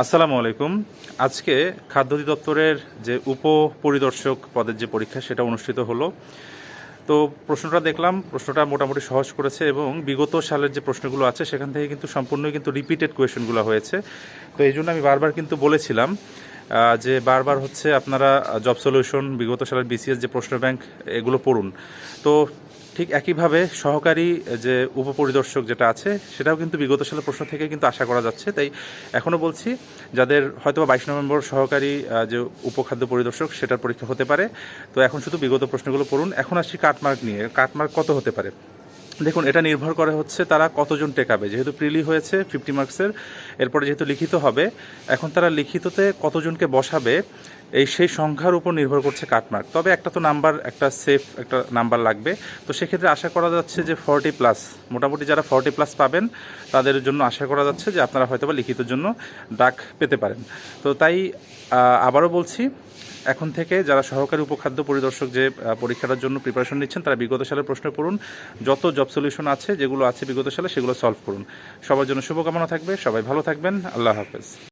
আসসালামু আলাইকুম। আজকে খাদ্য অধিদপ্তরের যে উপ পরিদর্শক পদের যে পরীক্ষা, সেটা অনুষ্ঠিত হলো। তো প্রশ্নটা দেখলাম, প্রশ্নটা মোটামুটি সহজ করেছে এবং বিগত সালের যে প্রশ্নগুলো আছে, সেখান থেকে কিন্তু সম্পূর্ণই কিন্তু রিপিটেড কোয়েশনগুলো হয়েছে। তো এই জন্য আমি বারবার কিন্তু বলেছিলাম যে বারবার হচ্ছে আপনারা জব সলিউশন বিগত সালের বিসিএস যে প্রশ্ন ব্যাংক এগুলো পড়ুন। তো ঠিক একইভাবে সহকারী যে উপপরিদর্শক যেটা আছে, সেটাও কিন্তু বিগত সালের প্রশ্ন থেকে কিন্তু আশা করা যাচ্ছে। তাই এখনও বলছি, যাদের হয়তো বাইশ নভেম্বর সহকারী যে উপখাদ্য পরিদর্শক, সেটার পরীক্ষা হতে পারে। তো এখন শুধু বিগত প্রশ্নগুলো পড়ুন। এখন আসছি কাটমার্ক নিয়ে। কাটমার্ক কত হতে পারে? দেখুন, এটা নির্ভর করে হচ্ছে তারা কতজন টেকাবে। যেহেতু প্রিলি হয়েছে ফিফটি মার্কসের, এরপরে যেহেতু লিখিত হবে, এখন তারা লিখিততে কতজনকে বসাবে এই সেই সংখ্যার উপর নির্ভর করছে কাটমার্ক। তবে একটা তো নাম্বার, একটা সেফ একটা নাম্বার লাগবে। তো সেক্ষেত্রে আশা করা যাচ্ছে যে ফর্টি প্লাস মোটামুটি যারা ফর্টি প্লাস পাবেন, তাদের জন্য আশা করা যাচ্ছে যে আপনারা হয়তো বা লিখিতর জন্য ডাক পেতে পারেন। তো তাই আবারও বলছি, এখন থেকে যারা সহকারী উপখাদ্য পরিদর্শক যে পরীক্ষাটার জন্য প্রিপারেশন নিচ্ছেন, তারা বিগত সালের প্রশ্ন পড়ুন। যত জব সলিউশন আছে, যেগুলো আছে বিগত সালে, সেগুলো সলভ করুন। সবার জন্য শুভকামনা থাকবে। সবাই ভালো থাকবেন। আল্লাহ হাফেজ।